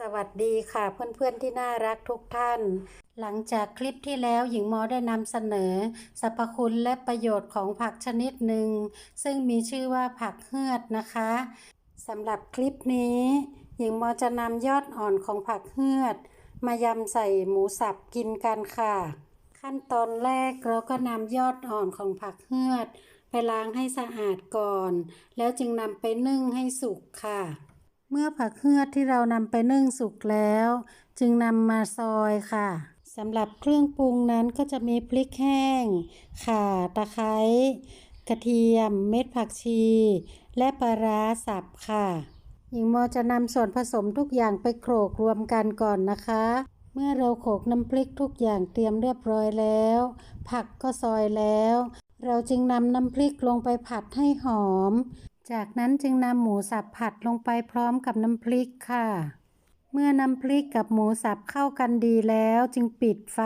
สวัสดีค่ะเพื่อนๆที่น่ารักทุกท่าน หลังจากคลิปที่แล้วหญิงมอได้นำเสนอสรรพคุณและประโยชน์ของผักชนิดหนึ่ง ซึ่งมีชื่อว่าผักเฮือดนะคะสำหรับคลิปนี้ หญิงมอจะนำยอดอ่อนของผักเฮือด มายำใส่หมูสับกินกันค่ะ ขั้นตอนแรกเราก็นำยอดอ่อนของผักเฮือด ไปล้างให้สะอาดก่อน แล้วจึงนำไปนึ่งให้สุกค่ะ เมื่อผักเฮือดที่เรานำไปนึ่งสุกแล้ว จึงนำมาซอยค่ะสำหรับเครื่องปรุงนั้นก็จะมีพริกแห้ง ข่า ตะไคร้ กระเทียม เม็ดผักชี และปลาร้าสับค่ะหญิงโมจะนำส่วนผสมทุกอย่างไปโขลกรวมกันก่อนนะคะ เมื่อเราโขลกน้ำพริกทุกอย่างเตรียมเรียบร้อยแล้ว ผักก็ซอยแล้ว เราจึงนำน้ำพริกลงไปผัดให้หอม จากนั้นจึงนำหมูสับผัดลงไปพร้อมกับน้ำพริกค่ะ เมื่อน้ำพริกกับหมูสับเข้ากันดีแล้วจึงปิดไฟ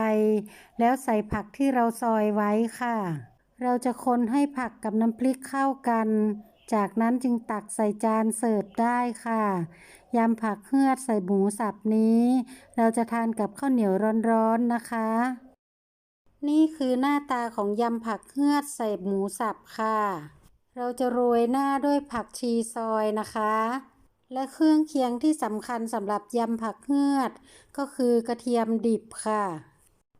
แล้วใส่ผักที่เราซอยไว้ค่ะ เราจะคนให้ผักกับน้ำพริกเข้ากัน จากนั้นจึงตักใส่จานเสิร์ฟได้ค่ะ ยำผักเฮือดใส่หมูสับนี้ เราจะทานกับข้าวเหนียวร้อนๆนะคะ นี่คือหน้าตาของยำผักเฮือดใส่หมูสับค่ะ เราจะโรยหน้าด้วยผักชีซอยนะคะ และเครื่องเคียงที่สำคัญสำหรับยำผักเฮือด ก็คือกระเทียมดิบค่ะ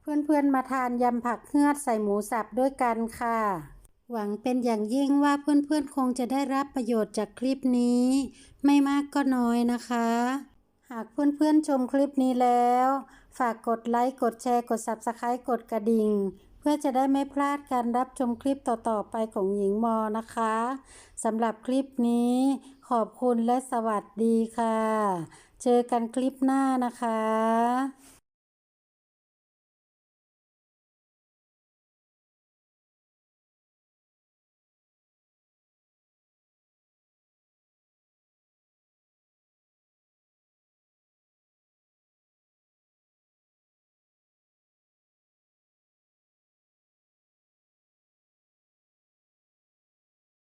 เพื่อนๆมาทานยำผักเฮือดใส่หมูสับด้วยกันค่ะ หวังเป็นอย่างยิ่งว่าเพื่อนๆคงจะได้รับประโยชน์จากคลิปนี้ ไม่มากก็น้อยนะคะ หากเพื่อนๆชมคลิปนี้แล้ว ฝากกดไลค์กดแชร์กด Subscribe กดกระดิ่ง เพื่อจะได้ไม่พลาดการรับชมคลิปต่อๆไปของหญิงมอนะคะสำหรับคลิปนี้ขอบคุณและสวัสดีค่ะ เจอกันคลิปหน้านะคะ